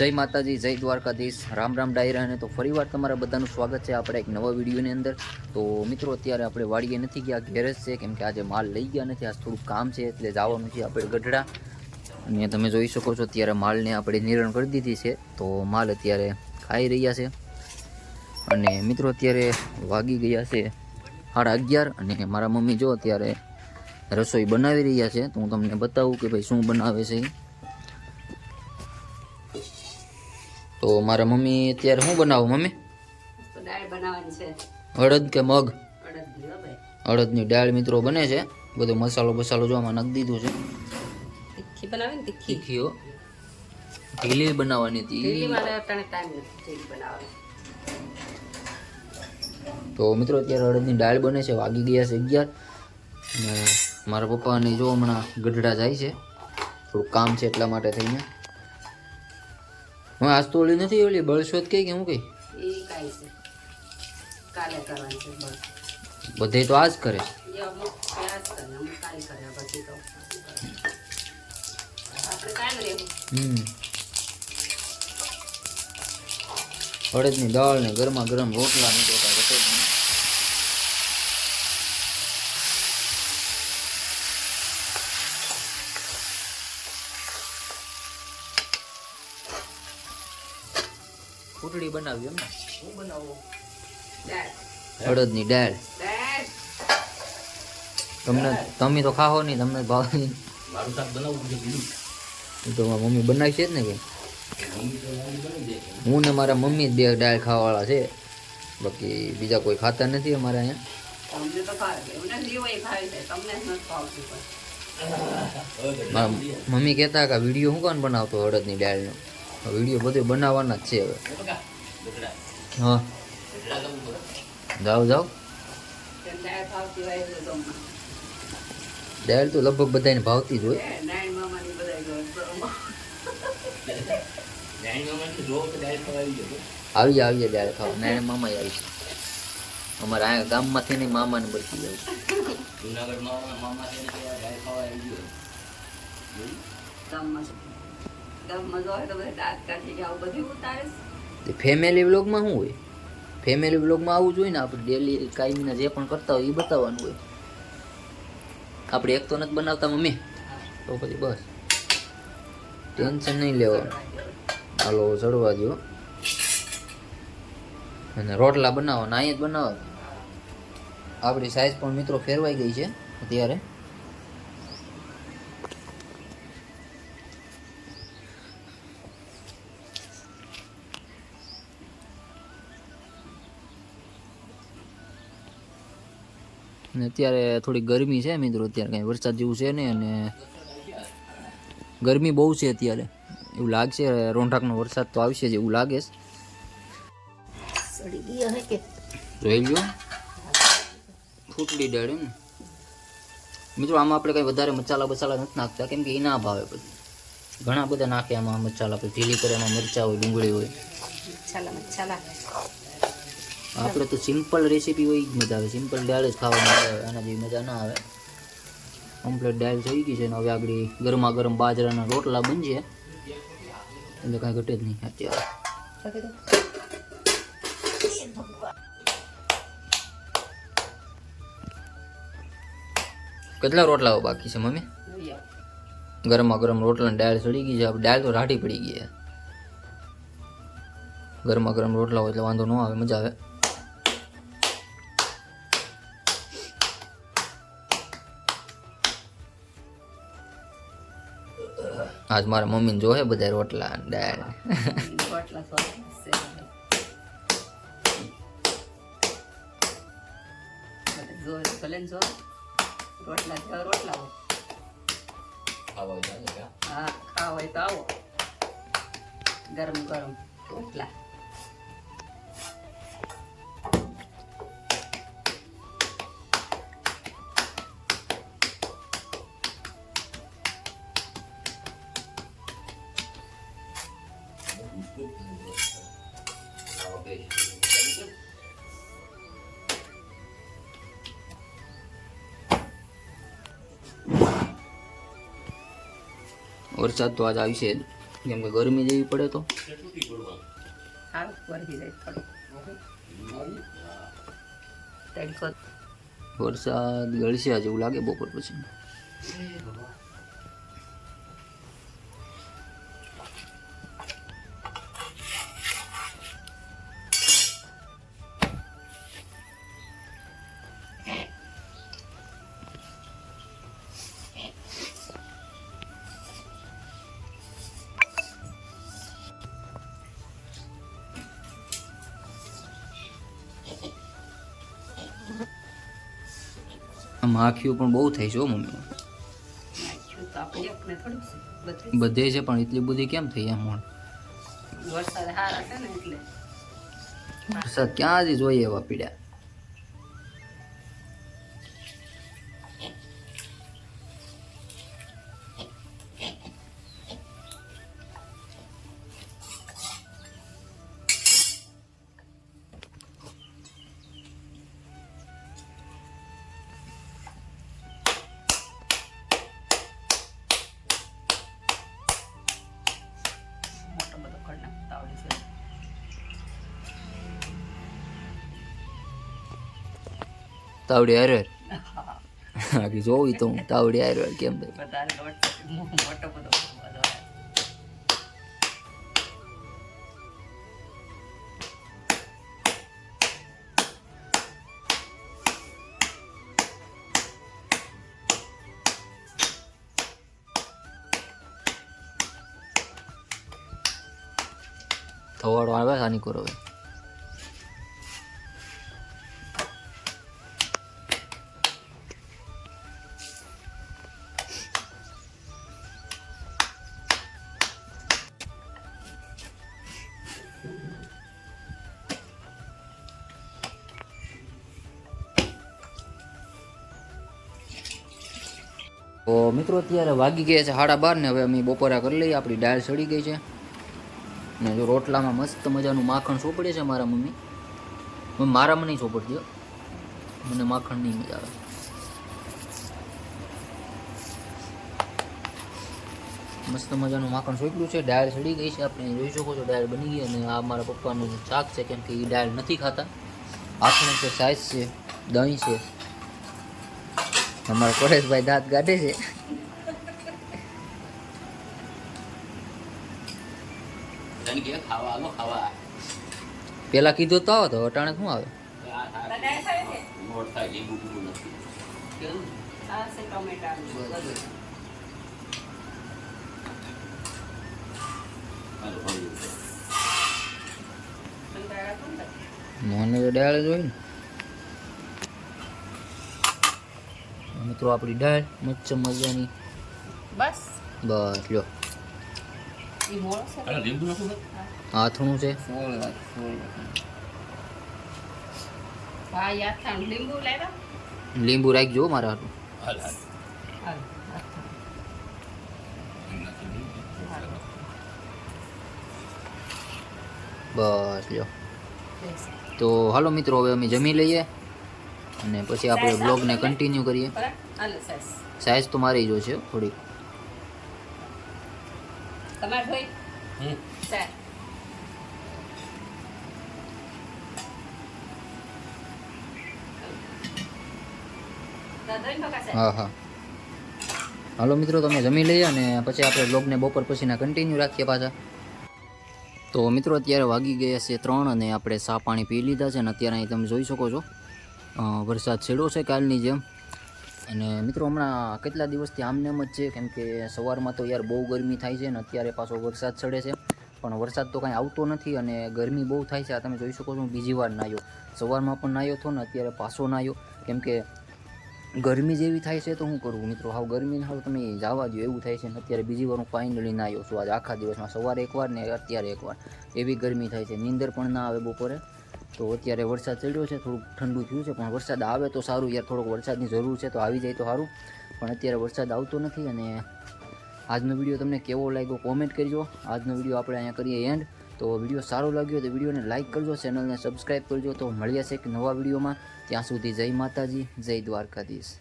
જય માતાજી, જય દ્વારકાધીશ. રામ રામ ડાયરા અને તો ફરીવાર તમારા બધાનું સ્વાગત છે આપણે એક નવા વિડીયોની અંદર. તો મિત્રો, અત્યારે આપણે વાડીએ નથી ગયા ગેરેજ છે, કેમ કે આજે માલ લઈ ગયા નથી, આજ થોડું કામ છે એટલે જવાનું છે આપણે ગઢડા. અને તમે જોઈ શકો છો, અત્યારે માલને આપણે નિરણ કરી દીધી છે, તો માલ અત્યારે ખાઈ રહ્યા છે. અને મિત્રો, અત્યારે વાગી ગયા છે સાડા અગિયાર અને મારા મમ્મી જો અત્યારે રસોઈ બનાવી રહ્યા છે, તો હું તમને બતાવું કે ભાઈ શું બનાવે છે. તો મારા મમ્મી અત્યારે શું બનાવો મમ્મી? અડદ કે મગ? અડદની દાળ મિત્રો બને છે. બધો મસાલો બસાલો જો આમાં નાખી દીધું છે. તીખી બનાવે તીખી? તીખીઓ ઢીલી બનાવવાની હતી. તો મિત્રો અત્યારે અડદની દાળ બને છે. વાગી ગયા છે અગિયાર. અને મારા પપ્પાને જો હમણાં ગઢડા જાય છે. થોડું કામ છે એટલા માટે થઈને. હું આજ તો ઓલી નથી ઓલી બળશોદ કઈ કે હું કઈ? એ કાંઈ છે. કાલે કરવાની છે બસ બધે તો આજ કરે. અડદની દાળ ને ગરમા ગરમ રોટલા મિત્રો ખીચડી બનાવી એમ ને? હું બનાવું? દાળ. અડદની દાળ. તમને તમે તો ખાઓ નહીં તમને ભાવ નહીં. મારું શાક બનાવવું છે બીજું. તો મારા મમ્મી બનાવી છે જ ને કે? હું ને મારા મમ્મી જ બે દાળ ખાવાવાળા છે. બાકી બીજા કોઈ ખાતા નથી અમારે અહીંયા. મમ્મી કહેતા કે વીડિયો હું કોણ બનાવતો અડદની દાળનો? વીડિયો બધે બનાવવાના જ છે હવે. હા. જાઓ જાઓ. દાળ તો લગભગ બધાને ભાવતી જ હોય. ગયો આવીએ આવીએ દાળ ખાવા. નાણે મામા આવી છે. અમારા અહીંયા ગામમાંથી નહીં મામાને બચી જાય જુનાગઢમાં મામા ગયો. ઉતારે ફેમિલી વ્લોગમાં શું હોય? ફેમિલી વ્લોગમાં આવવું જોઈએ ને, આપણે ડેલી કાયમીના જે પણ કરતા હોય, એ બતાવવાનું હોય. આપણે એક તો નથી બનાવતા મમ્મી. તો પછી બસ. ટેન્શન નહીં લેવાનું. હાલો ચડવા દો અને રોટલા બનાવવાના, અહીંયા જ બનાવો આપણી સાઈઝ પણ મિત્રો ફેરવાઈ ગઈ છે અત્યારે. અને અત્યારે થોડી ગરમી છે મિત્રો અત્યારે કાંઈ વરસાદ જેવું છે નહીં અને ગરમી બહુ છે અત્યારે. એવું લાગશે રોંઢાકનો વરસાદ તો આવશે જ એવું લાગે છે. જોઈ લો ફૂટડી ને. મિત્રો આમાં આપણે કંઈ વધારે મસાલા બસાલા નથી નાખતા કેમ કે એ ના ભાવે પછી ઘણા બધા નાખે આમાં મસાલા પછી ઢીલી કરે એમાં મરચાં હોય ડુંગળી હોય. મસાલા મસાલા. આપણે તો સિમ્પલ રેસીપી હોય જ મજા આવે. સિમ્પલ દાળ જ ખાવાની આવે આના જેવી મજા ના આવે. કમ્પ્લેટ દાળ થઈ ગઈ છે ને હવે આગળ ગરમા ગરમ બાજરાના રોટલા બનશે એટલે કાંઈ ઘટે જ નહીં અત્યારે. કેટલા રોટલાઓ બાકી છે મમ્મી? ગરમા ગરમ રોટલા દાળ ચડી ગઈ છે. આપણે દાળ તો રાઠી પડી ગઈ છે. ગરમા ગરમ રોટલા હોય એટલે વાંધો ન આવે મજા આવે. આજ મારા મમ્મીને જોહે બધા રોટલા દાળ. રોટલા રોટલા રોટલા કે? હા ખાવા તો આવો. ગરમ ગરમ રોટલા. વરસાદ તો આજ આવશે છે કેમ કે ગરમી જેવી પડે તો. વરસાદ ગળશે જેવું લાગે બપોર પછી. આમ આખીઓ પણ બહુ થઈ છે મમ્મી. બધું છે પણ એટલી બધી કેમ થઈ એમ પણ? વરસાદ સારા છે ને એટલે. વરસાદ ક્યાં જ જોઈએ એવા પીડ્યા? તાવડી હારે હા આખી જોવી તો હું તાવડી હારે કેમ થાય વધારે લોટ છે. મો- મોટો બધો બધો આવે. થવાડો આવે આની તો મિત્રો, અત્યારે વાગી ગયા છે સાડા બાર ને. હવે અમે બપોરા કરી લઈએ. આપણી દાળ સડી ગઈ છે. ને જો રોટલામાં મસ્ત મજાનું માખણ સોપડે છે મારા મમ્મી. મારામાં નહીં સોપડતી હો. મને માખણ નહીં મજા આવે. મસ્ત મજાનું માખણ સોંપ્યું છે. દાળ સડી ગઈ છે. આપણે જોઈ શકો છો, દાળ બની ગઈ અને આ મારા પપ્પાનું શાક છે. કેમ કે એ દાળ નથી ખાતા. આખણું છે સાઈઝ છે, દહીં છે. અમારા પરેશભાઈ દાંત કાઢે છે. તને કે ખાવા આલો ખાવા. પેલા કીધું તો આવો તો અટાણે શું આવે? મને તો મોડ થાય લીંબુ મિત્રો આપણી દાળ મચ્છ મજાની બસ. બસ લ્યો. હાથણું છે. લીંબુ રાખજો મારા હાથ. બસ લ્યો. તો હાલો મિત્રો હવે અમે જમી લઈએ અને પછી આપણે બ્લોગને કન્ટિન્યુ કરીએ. સાઈઝ તો મારી જો છે થોડીક. તમારે ભાઈ હમ. હા હા. હાલો મિત્રો તમે જમી લઈએ અને પછી આપણે બ્લોગને બપોર પછીના કન્ટિન્યુ રાખીએ પાછા. તો મિત્રો અત્યારે વાગી ગયા છે ત્રણ અને આપણે સા પાણી પી લીધા છે અને અત્યારે અહીં તમે જોઈ શકો છો વરસાદ છેડો છે કાલની જેમ. અને મિત્રો, હમણાં કેટલા દિવસથી આમને જ છે, કેમ કે સવારમાં તો યાર બહુ ગરમી થાય છે અને અત્યારે પાછો વરસાદ ચડે છે. પણ વરસાદ તો કાંઈ આવતો નથી અને ગરમી બહુ થાય છે, આ તમે જોઈ શકો છો, હું બીજી વાર નાયો સવારમાં પણ નાયો હતો ને અત્યારે પાછો નાયો કેમ કે ગરમી જેવી થાય છે તો શું કરવું મિત્રો? હાવ ગરમી હાવ, તમે જવા દો એવું થાય છે ને અત્યારે બીજી વાર હું ફાઇનલી ના આવ્યો છું. આજે આખા દિવસમાં, સવારે એકવાર ને અત્યારે એકવાર. એવી ગરમી થાય છે, નીંદર પણ ના આવે બપોરે. તો અત્યારે વરસાદ ચડ્યો છે, થોડુંક ઠંડુ થયું છે, પણ વરસાદ આવે તો સારું યાર, થોડોક વરસાદની જરૂર છે તો આવી જાય તો સારું. પણ અત્યારે વરસાદ આવતો નથી અને આજનો વીડિયો તમને કેવો લાગ્યો કોમેન્ટ કરજો. આજનો વીડિયો આપણે અહીંયા કરીએ એન્ડ તો વીડિયો સારો લાગ્યો તો વિડીયોને લાઇક કરજો ચેનલને સબસ્ક્રાઈબ કરજો. તો મળીએ છે એક નવા વિડીયોમાં. ત્યાં સુધી જય માતાજી, જય દ્વારકાધીશ.